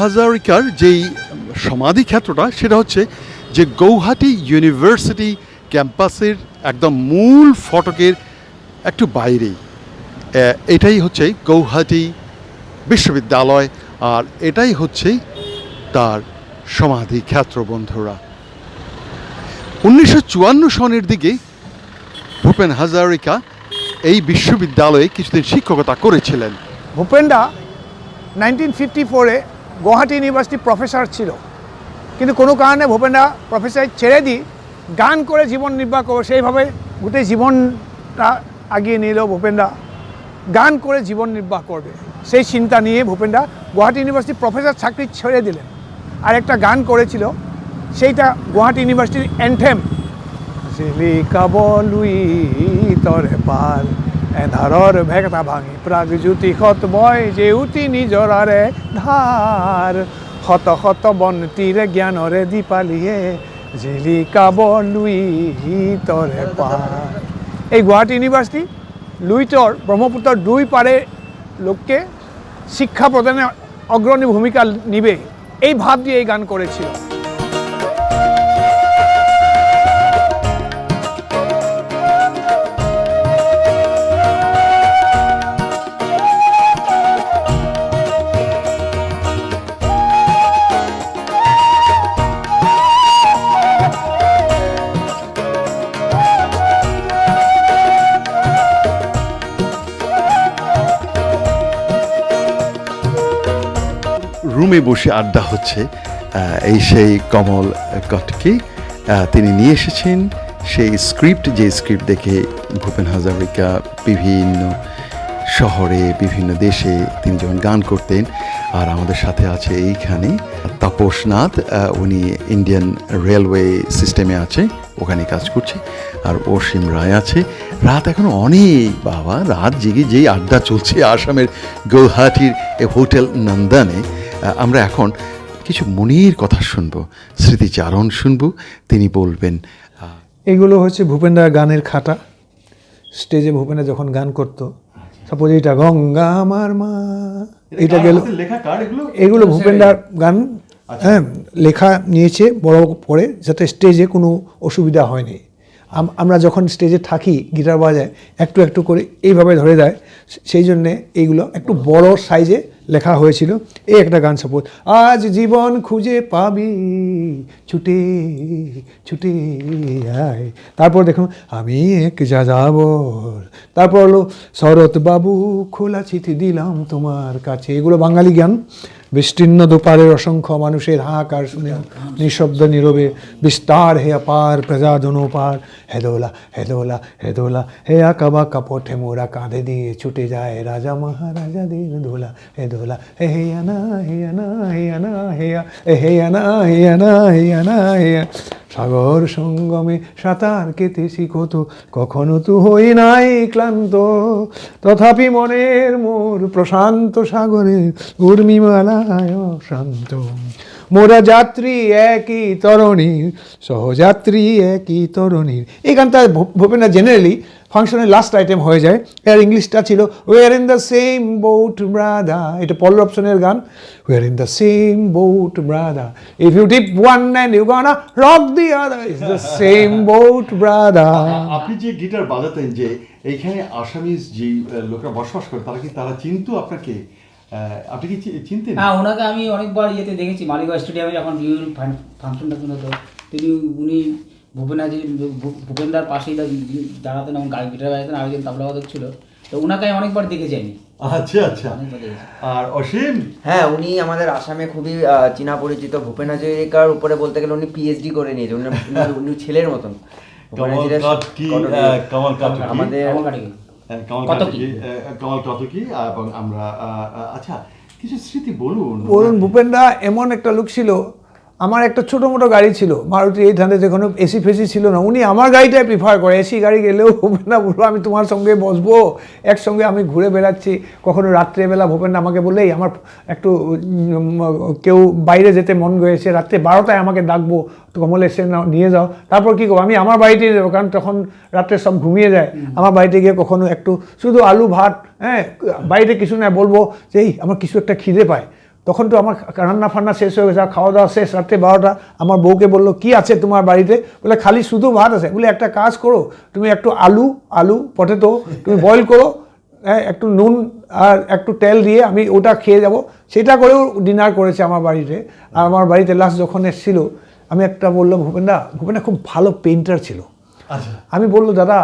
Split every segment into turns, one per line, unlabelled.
হাজারিকার যেই সমাধি ক্ষেত্রটা, সেটা হচ্ছে যে গৌহাটি ইউনিভার্সিটি ক্যাম্পাসের একদম মূল ফটকের একটু বাইরেই। এটাই হচ্ছে গৌহাটি বিশ্ববিদ্যালয় আর এটাই হচ্ছে তার সমাধি ক্ষেত্র বন্ধুরা। উনিশশো চুয়ান্ন সনের দিকে ভূপেন হাজারিকা এই বিশ্ববিদ্যালয়ে কিছুদিন শিক্ষকতা করেছিলেন।
ভূপেনদা নাইনটিন ফিফটি ফোরে গুয়াহাটি ইউনিভার্সিটির প্রফেসর ছিল। কিন্তু কোনো কারণে ভূপেনদা প্রফেসর ছেড়ে দিয়ে গান করে জীবন নির্বাহ করবে, সেইভাবে গোটেই জীবনটা আগিয়ে নিল ভূপেনদা। গান করে জীবন নির্বাহ করবে। সেই চিন্তা নিয়ে ভূপেনদা গুয়াহাটি ইউনিভার্সিটির প্রফেসর চাকরি ছেড়ে দিলেন। আর একটা গান করেছিল, সেইটা গুয়াহাটি ইউনিভার্সিটির অ্যান্থেম। জিলিকা বলুই তরে এধাৰৰ ভেকটা ভাঙি। প্ৰাগ জ্যোতি সত বয় জেউতি নিজৰাৰে ধাৰ শত শত বন্তিৰে জ্ঞানৰে দীপালিয়ে জিলিকা বলুই তৰে পাৰ এই গুৱাহাটী ইউনিভাৰ্চিটি লুইটৰ ব্ৰহ্মপুত্ৰৰ দুই পাৰে লোককে শিক্ষা প্ৰদানে অগ্ৰণী ভূমিকা নিবে। এই ভাব দিয়ে এই গান করেছিল।
রুমে বসে আড্ডা হচ্ছে এই সেই কমল কটকে তিনি নিয়ে এসেছেন সেই স্ক্রিপ্ট, যে স্ক্রিপ্ট দেখে ভূপেন হাজারিকা বিভিন্ন শহরে, বিভিন্ন দেশে তিনি যখন গান করতেন, আর আমাদের সাথে আছে এইখানে তাপসনাথ উনি ইন্ডিয়ান রেলওয়ে সিস্টেমে আছে, ওখানে কাজ করছে, আর অসীম রায় আছে। রাত এখন অনেক, বাবা, রাত জেগে যেই আড্ডা চলছে আসামের গৌহাটির হোটেল নন্দনে আমরা এখন কিছু মনির কথা শুনব। স্মৃতিচারণ শুনব। তিনি বলবেন
এগুলো হচ্ছে ভূপেন্দ্র গানের খাতা। স্টেজে ভূপেন্দ্র যখন গান করতো সাপোজ এইটা গঙ্গা আমার মা এটা গেল। এগুলো? ভূপেন্দ্রার গান হ্যাঁ লেখা নিয়েছে বড় পরে যাতে স্টেজে কোনো অসুবিধা হয়নি আম- আমরা যখন স্টেজে থাকি গিটার বাজায় একটু একটু করে এইভাবে ধরে দেয় সেই জন্যে এইগুলো একটু বড় সাইজে লেখা হয়েছিল। এই একটা গান সাপোজ আজ জীবন খুঁজে পাবি, ছুটে ছুটে আয়। তারপর দেখুন, আমি এক যা যাব তারপর হলো, শরৎবাবু খোলা চিঠি দিলাম তোমার কাছে। এগুলো বাঙালি গান বিস্তীর্ণ দুপারের অসংখ্য মানুষের হাহাকার শুনে নিঃশব্দ নীরবে বিস্তার হে অপার প্রজা জনপার হে হেদোলা হেদোলা হেদোলা হে আকাবা কাপট হে মোরা কাঁধে দিয়ে ছুটে যায় রাজা মহারাজা দিন ধোলা হে দোলা হে হে আনা হে আনা হে আনা, হে হে আনা হে আনা হে আনা, হে। সাগর সঙ্গমে সাঁতার কেটে শিখত কখনো তু হই নাই ক্লান্ত। তথাপি মনের মোর প্রশান্ত সাগরে উর্মিমালায় শান্ত মোরা যাত্রী একই তরণীর, সহযাত্রী একই তরণীর। এই গানটা ভূপেন্দ্র জেনারেলি ফাংশনের লাস্ট আইটেম হয়ে যায়। এর ইংলিশটা ছিল we're in the same boat brother এটা পল অপশনের গান we're in the same boat brother if you tip one and you gonna rock the other is the same boat brother
আপনি যে গিটার বাজাতেন যে এইখানে আসামিজ যে লোকরা বসবাস করে তারা কি তারা চিনতো আপনাকে? আপনি কি চিনতেন?
হ্যাঁ ওনাকে আমি অনেকবার ইয়েতে দেখেছি মালিগাঁও স্টেডিয়ামে যখন ফাংশন টাংশন হতো তিনি উনি ভূপেনাজি ভূপেন্দার পাশেই দাঁড়াতেন এবং গাড়ি গিটার বাজাতেন আরেকজন তাবলা বাদক ছিল। তো ওনাকে আমি অনেকবার দেখেছি আমি।
আচ্ছা আচ্ছা। আর অসীম?
হ্যাঁ উনি আমাদের আসামে খুবই চীনা পরিচিত। ভূপেন হাজরিকার উপরে বলতে গেলে উনি পিএইচডি করে নিয়েছে উনি ছেলের মতন। ভূপেন। আমাদের
কমল কতকি এবং আমরা আচ্ছা কিছু স্মৃতি বলুন।
বলুন ভূপেনদা এমন একটা লোক ছিল আমার একটা ছোটো মোটো গাড়ি ছিল, মারুতি এইট হান্ড্রেড কোনো এসি ফেসি ছিল না, উনি আমার গাড়িটাই প্রিফার করে, এসি গাড়ি গেলেও ভূপেনদা বলল আমি তোমার সঙ্গে বসবো, একসঙ্গে আমি ঘুরে বেড়াচ্ছি, কখনো রাত্রেবেলা ভূপেনদা আমাকে বলেই আমার একটু কেউ বাইরে যেতে মন গেছে, রাত্রে বারোটায় আমাকে ডাকবো তো কমল এসে নিয়ে যাও। তারপর কী করব, আমি আমার বাড়িতে যাব, কারণ তখন রাত্রে সব ঘুমিয়ে যায়, আমার বাড়িতে গিয়ে কখনো একটু শুধু আলু ভাত হ্যাঁ বাইরে কিছু না বলব যে, এই, আমার কিছু একটা খিদে পায়। তখন তো আমার রান্না ফান্না শেষ হয়ে গেছে আর খাওয়া দাওয়া শেষ রাত্রে বারোটা। আমার বউকে বলল কি আছে তোমার বাড়িতে? বলে খালি শুধু ভাত আছে। বলে একটা কাজ করো তুমি একটু আলু আলু পটেটো তুমি বয়েল করো হ্যাঁ, একটু নুন আর একটু তেল দিয়ে আমি ওটা খেয়ে যাব। সেটা করেও ডিনার করেছে আমার বাড়িতে। আর আমার বাড়িতে লাস্ট যখন এসেছিল আমি একটা বললাম ভূপেনদা ভূপেনদা খুব ভালো পেইন্টার ছিল।
আচ্ছা।
আমি বলল দাদা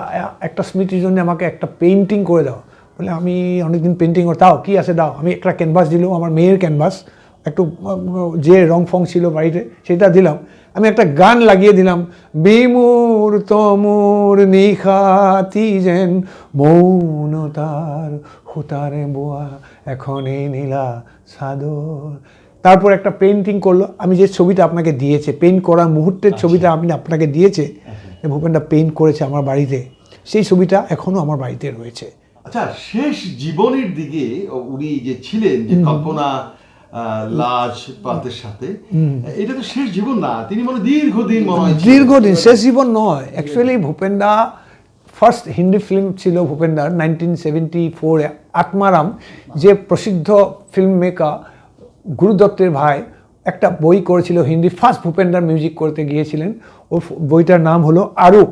একটা স্মৃতির জন্য আমাকে একটা পেইন্টিং করে দাও। বলে আমি অনেকদিন পেন্টিং করে দাও কী আছে? দাও। আমি একটা ক্যানভাস দিলাম আমার মেয়ের ক্যানভাস একটু যে রং ফং ছিল বাড়িতে সেটা দিলাম। আমি একটা গান লাগিয়ে দিলাম বিমূর তমুর নিখাতি যেন মৌনতার হুতারে বোয়া এখন এই নীলা সাদর। তারপর একটা পেন্টিং করল। আমি যে ছবিটা আপনাকে দিয়েছে পেন্ট করার মুহূর্তের ছবিটা আপনি আপনাকে দিয়েছে যে ভূপেনদা পেন্ট করেছে আমার বাড়িতে সেই ছবিটা এখনও আমার বাড়িতে রয়েছে।
আচ্ছা শেষ জীবনের দিকে উনি যে ছিলেন যে কল্পনা লাজ পাতের সাথে এটা তো শেষ জীবন না তিনি মনে দীর্ঘদিন।
দীর্ঘদিন শেষ জীবন নয়। অ্যাকচুয়ালি ভূপেনদা ফার্স্ট হিন্দি ফিল্ম ছিল ভূপেন্দার নাইনটিন সেভেন্টি ফোরে আত্মারাম যে প্রসিদ্ধ ফিল্ম মেকার গুরু দত্তের ভাই একটা বই করেছিল হিন্দি ফার্স্ট ভূপেন্দার মিউজিক করতে গিয়েছিলেন। ও বইটার নাম হলো আরূপ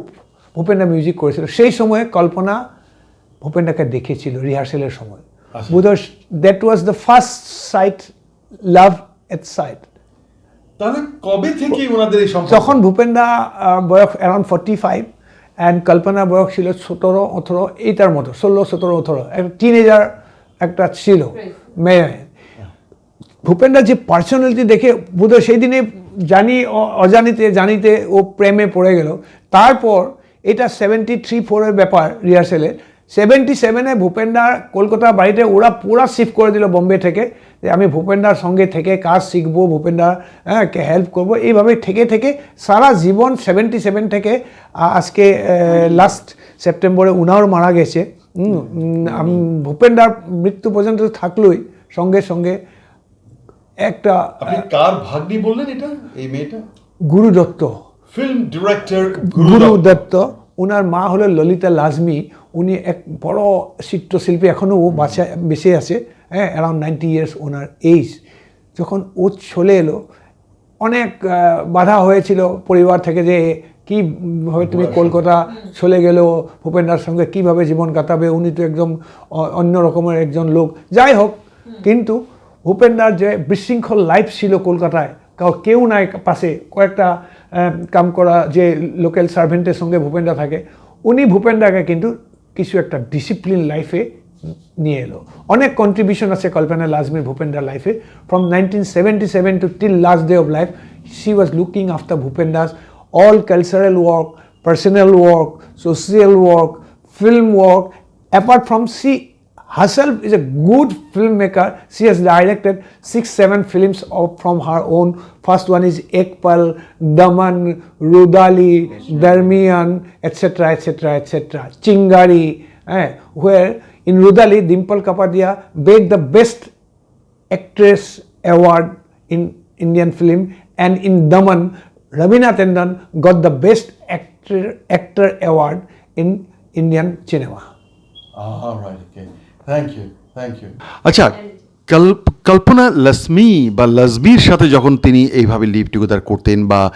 ভূপেন্দা মিউজিক করেছিল। সেই সময়ে কল্পনা ভূপেন্দাকে দেখেছিল রিহার্সেলের সময়। বোধহয় that was the first sight love at sight
তাহলে কবে থেকে ওনাদের এই সম্পর্ক?
তখন ভূপেন্দা বয়স around forty five and Kalpana বয়স ছিল সতেরো অথরো এইটার মতো ষোলো সতেরো অথরো একটা টিনেজার একটা ছিল মেয়ে। ভূপেন্দ্র যে পার্সোনালিটি দেখে বোধহয় সেই দিনে জানি অজানিতে জানিতে ও প্রেমে পড়ে গেল। তারপর এটা সেভেন্টি থ্রি ফোরের ব্যাপার রিহার্সেলে সেভেন্টি সেভেনে ভূপেন্দার কলকাতার বাড়িতে ওরা পুরা শিফট করে দিল বোম্বে থেকে যে আমি ভূপেন্দার সঙ্গে থেকে কাজ শিখব ভূপেন্দার হ্যাঁ কে হেল্প করব এইভাবে থেকে থেকে সারা জীবন সেভেন্টি সেভেন থেকে আজকে লাস্ট সেপ্টেম্বরে উনাও মারা গেছে। ভূপেন্দার মৃত্যু পর্যন্ত থাকলোই সঙ্গে সঙ্গে। একটা
কার ভাগ্নি বললেন এটা এই মেয়েটা?
গুরু দত্ত।
ফিল্ম ডিরেক্টর
গুরু দত্ত। ওনার মা হলো ললিতা লাজমি। উনি এক বড় চিত্রশিল্পী এখনও ও বাঁচা বেঁচে আছে হ্যাঁ অ্যারাউন্ড নাইনটি ইয়ার্স ওনার এইজ যখন ও চলে এলো অনেক বাধা হয়েছিল পরিবার থেকে যে কীভাবে তুমি কলকাতা চলে গেল ভূপেন্দ্রার সঙ্গে কীভাবে জীবন কাটাবে উনি তো একদম অন্য রকমের একজন লোক। যাই হোক কিন্তু ভূপেন্দ্রার যে বিশৃঙ্খল লাইফ ছিল কলকাতায় কাউ কেউ নাই পাশে। কয়েকটা কাম করা যে লোকাল সার্ভেন্টের সঙ্গে ভূপেন্দ্রা থাকে উনি ভূপেন্দ্রাকে কিন্তু কিছু একটা ডিসিপ্লিন লাইফে নিয়ে এলো। অনেক কন্ট্রিবিউশন আছে কল্পনা লাজমি ভূপেন্দ্রার লাইফে from nineteen seventy seven to till last day of life she was looking after Bhupendra's all cultural work personal work social work film work apart from she herself is a good filmmaker. She has directed six, seven films of, from her own. First one is Ekpal, Daman, Rudali, Darmian, etc., etc., etc. Chingari, eh, where in Rudali, Dimple Kapadia begged the best actress award in Indian film, and in Daman, Ravina Tandon got the best actor actor award in Indian cinema.
Thank you thank you আচ্ছা কল্প কল্পনা লক্ষ্মী বা লসমির সাথে যখন তিনি এইভাবে live together করতেন বা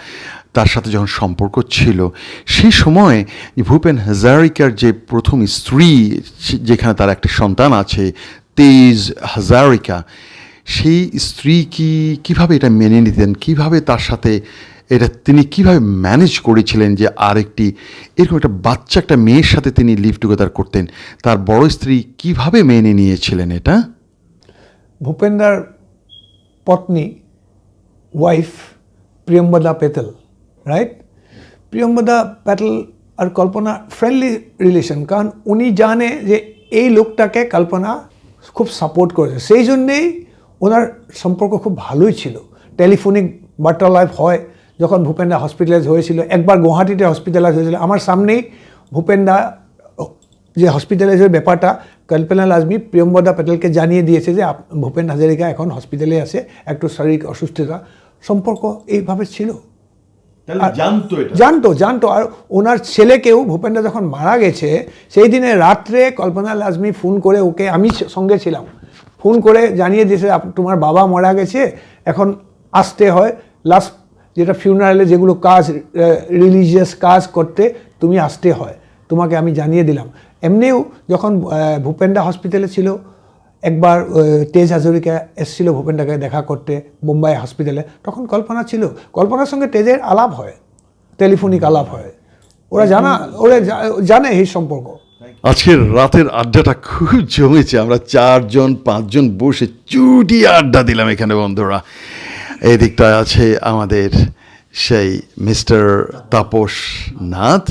তার সাথে যখন সম্পর্ক ছিল সেই সময় ভূপেন হাজারিকার যে প্রথম স্ত্রী যেখানে তার একটা সন্তান আছে, তেজ হাজারিকা, সেই স্ত্রী কি, কীভাবে এটা মেনে নিতেন? কীভাবে তার সাথে এটা তিনি কীভাবে ম্যানেজ করেছিলেন যে আরেকটি, এরকম একটা বাচ্চা, একটা মেয়ের সাথে তিনি লিভ টুগেদার করতেন, তার বড় স্ত্রী কীভাবে মেনে নিয়েছিলেন এটা?
ভূপেন্দার পত্নী ওয়াইফ প্রিয়ম্বদা পেতেল রাইট প্রিয়ম্বদা প্যাটেল আর কল্পনা ফ্রেন্ডলি রিলেশন কারণ উনি জানে যে এই লোকটাকে কল্পনা খুব সাপোর্ট করেছে। সেই জন্যেই ওনার সম্পর্ক খুব ভালোই ছিল। টেলিফোনিক বার্তালাপ হয় যখন ভূপেন্দা হসপিটালাইজ হয়েছিল একবার গুয়াহাটিতে হসপিটালাইজ হয়েছিল। আমার সামনেই ভূপেন্দা যে হসপিটালাইজের ব্যাপারটা কল্পনা লাজমি প্রিয়ম্বদা প্যাটেলকে জানিয়ে দিয়েছে যে ভূপেন হাজারিকা এখন হসপিটালে আছে একটু শারীরিক অসুস্থতা। সম্পর্ক এইভাবে ছিল।
জানতো
জানতো জানতো। আর ওনার ছেলেকেও ভূপেন্দ্র যখন মারা গেছে সেই দিনে রাত্রে কল্পনা লাজমি ফোন করে ওকে আমি সঙ্গে ছিলাম। ফোন করে জানিয়ে দিয়েছে তোমার বাবা মারা গেছে এখন আসতে হয়। লাস্ট যেটা ফিউনারেলে যেগুলো কাজ রিলিজিয়াস কাজ করতে তুমি আসতে হয়। তোমাকে আমি জানিয়ে দিলাম। এমনিও যখন ভূপেন্দা হসপিটালে ছিল, একবার তেজ হাজরিকা এসেছিল ভূপেন্দাকে দেখা করতে মুম্বাই হসপিটালে তখন কল্পনা ছিল, কল্পনার সঙ্গে তেজের আলাপ হয় টেলিফোনিক আলাপ হয়। ওরা জানা, ওরা জানে এই সম্পর্ক।
আজকের রাতের আড্ডাটা খুব জমেছে। আমরা চারজন, পাঁচজন বসে চুটি আড্ডা দিলাম এখানে বন্ধুরা। এই দিকটায় আছে আমাদের সেই মিস্টার তাপস নাথ।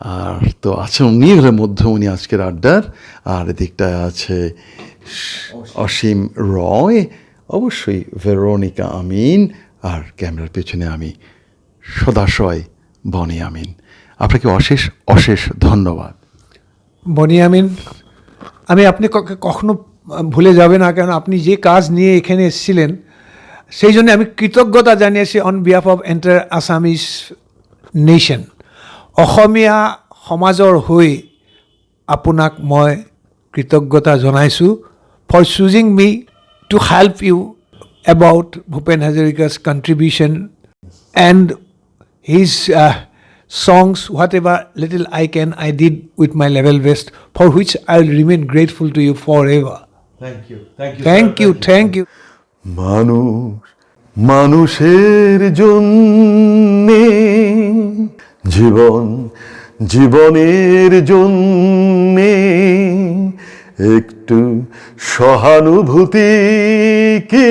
আর তো আছে উনি হলেন উনি আজকের আড্ডার। আর এদিকটায় আছে অসীম রয়, অবশ্যই ভেরোনিকা আমিন, আর ক্যামেরার পেছনে আমি সদাশয় বনি আমিন। আপনাকে অশেষ অশেষ ধন্যবাদ।
বনিয়ামিন আমি আপনি কখনো ভুলে যাবে না কেন আপনি যে কাজ নিয়ে এখানে এসেছিলেন সেই জন্য আমি কৃতজ্ঞতা জানিয়েছি on behalf of entire Assamese nation Asamiya সমাজৰ হৈ আপোনাক মই কৃতজ্ঞতা জনাইছোঁ for choosing me to help you about Bhupen হাজৰিকাছ contribution and his uh, songs, whatever little I can, I did with my level best, for which I'll remain grateful to you forever.
Thank you thank
Thank you, thank you.
মানুষ মানুষের জন্যে জীবন জীবনের জন্যে একটু সহানুভূতি কি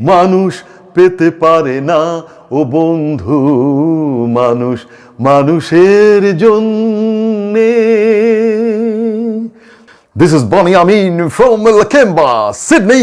মানুষ পেতে পারে না? ও বন্ধু মানুষ মানুষের জন্যে। This is Bonnie Amin from Lakemba, Sydney,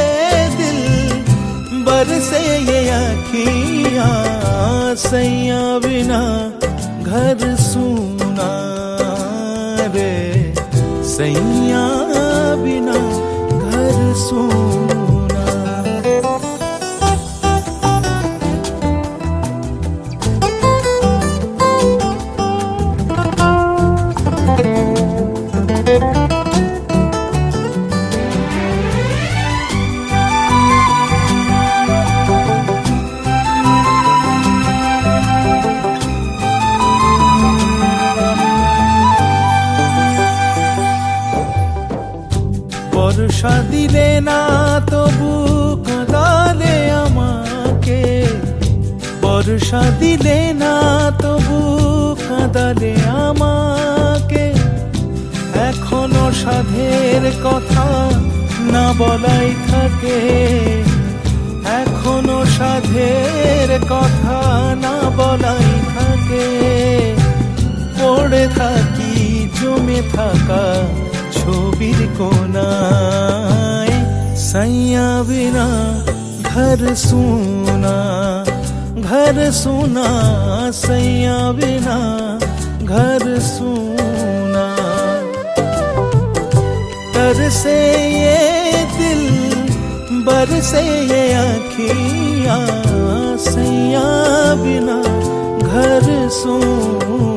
बर से ये आखियाँ सैया बिना घर सुना रे। सैया बिना घर सूना না তবু কাঁদালে আমাকে। বর্ষা দিলে না তবু কাঁদালে আমাকে। এখনও সাধের কথা না বলাই থাকে। এখনও সাধের কথা না বলাই থাকে। পড়ে থাকি, জমে থাকা ছবির কোনায়। सैया बिना घर सुना घर सुना, सैया बिना घर सुना। तर से ये दिल, बर से ये आखिया, सैया बिना घर सुना।